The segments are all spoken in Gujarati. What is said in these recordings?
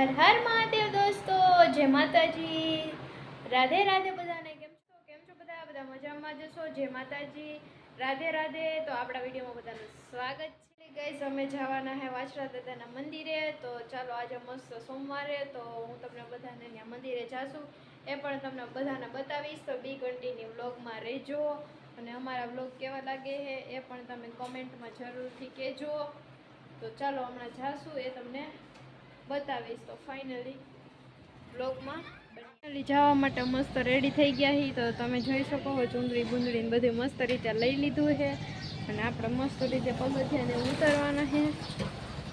હર હર મહાદેવ દોસ્તો, જય માતાજી. રાધે રાધે બધાને કેમ છો? કેમ છો બધા? બધા મજામાં જશો જય માતાજી. રાધે રાધે. તો આપણા વિડીયોમાં બધાનું સ્વાગત છે. ગઈસ અમે જવાના હે વાછરા દાદાના મંદિરે. તો ચાલો આજે મસ્ત સોમવારે, તો હું તમને બધાને ત્યાં મંદિરે જાશું એ પણ તમને બધાને બતાવીશ. તો બી કન્ટિન્યુ વ્લોગમાં રહેજો. અને અમારા વ્લોગ કેવા લાગે છે એ પણ તમે કોમેન્ટમાં જરૂરથી કહેજો. તો ચાલો હમણાં જાશું એ તમને બતાવીશ તો ફાઇનલી બ્લોગમાં ફાઇનલી જવા માટે મસ્ત રેડી થઈ ગયા હી. તો તમે જોઈ શકો છો ચુંદડી બુંદડી ને બધું મસ્ત રીતે લઈ લીધું છે. અને આપણે મસ્ત રીતે પગથિયાને ઉતરવાના છે.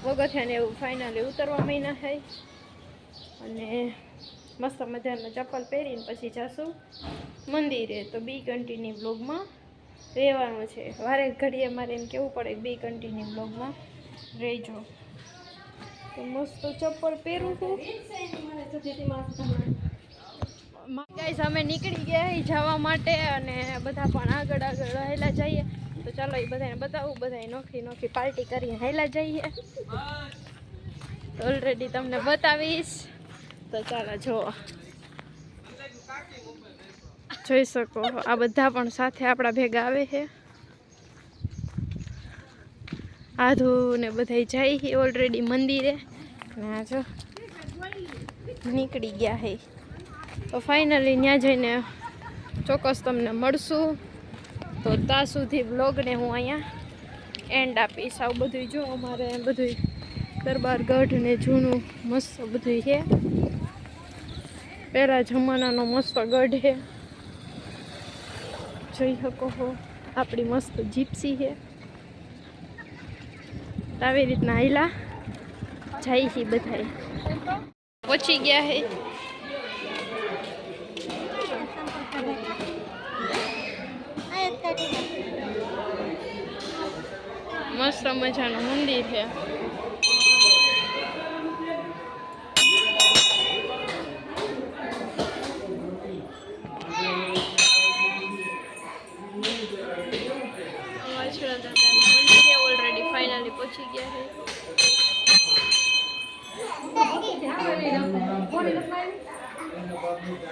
પગથિયાને એવું ફાઇનલી ઉતરવા મહિના છે. અને મસ્ત મજાના ચપ્પલ પહેરીને પછી જશું મંદિરે. તો બી કન્ટીની બ્લોગમાં રહેવાનું છે. વારે ઘડીએ મારે એમ કેવું પડે બી કન્ટિન્યુ બ્લોગમાં રહેજો. તો મસ્ત ચપ્પલ પહેરું છું. ગાઈસ, અમે નીકળી ગયા એ જવા માટે અને બધા પણ આગળ આગળ હેલા જઈએ. તો ચાલો એ બધાને બતાવું બધા નોખી નોખી પાર્ટી કરીને હેલા જઈએ. તો ઓલરેડી તમને બતાવીશ. તો ચાલો જુઓ જોઈ શકો, આ બધા પણ સાથે આપણા ભેગા આવે છે. આધુ ને બધા જાય ઓલરેડી મંદિરે. ને જો નીકળી ગયા હે. તો ફાઇનલી ત્યાં જઈને ચોક્કસ તમને મળશું. તો ત્યાં સુધી બ્લોગને હું અહીંયા એન્ડ આપીશ. આવું બધું જો અમારે બધું દરબાર ગઢ ને જૂનું મસ્ત બધું છે પહેલાં જમાનાનો મસ્ત ગઢ છે જોઈ શકો હો. આપણી મસ્ત જીપ્સી છે આવી રીતના હિલા જાય છે બધા પહોંચી ગયા હે. મસ્ત મજાનું મંદિર છે. પહોંચી ગયા છે.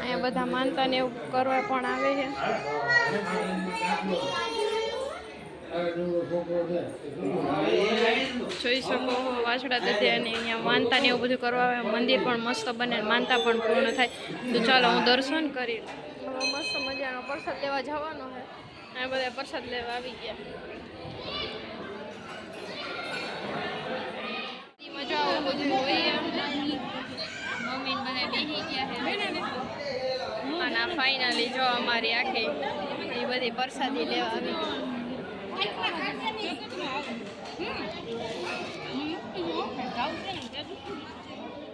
અહીંયા બધા માનતા ને એવું કરવા પણ આવે છે. જોઈ શકો વાછડા દાદાને અહીંયા માનતા ને એવું બધું કરવા આવે. મંદિર પણ મસ્ત બને માનતા પણ પૂર્ણ થાય. તો ચાલો હું દર્શન કરી મસ્ત મજાનો પ્રસાદ લેવા જવાનો છે. અહીંયા બધા પ્રસાદ લેવા આવી ગયા. આવું બધું હોય મમ્મી બધા બેસી ગયા છે. અને આ જો અમારી આખી એ બધી પ્રસાદી લેવા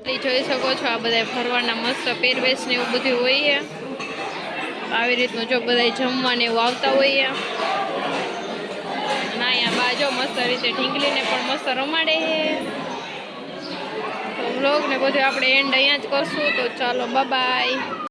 આવી જોઈ શકો છો આ બધા ફરવાના મસ્ત પહેરવેશ ને એવું બધું હોય આવી રીતનું જો બધા જમવાને એવું આવતા હોઈએ. ના અહીંયા બાજો મસ્ત રીતે ઢીંગલીને પણ મસ્ત રમાડે વ્લોગ ને બધું આપણે એન્ડ અહીંયા જ કરશું. તો ચાલો બાય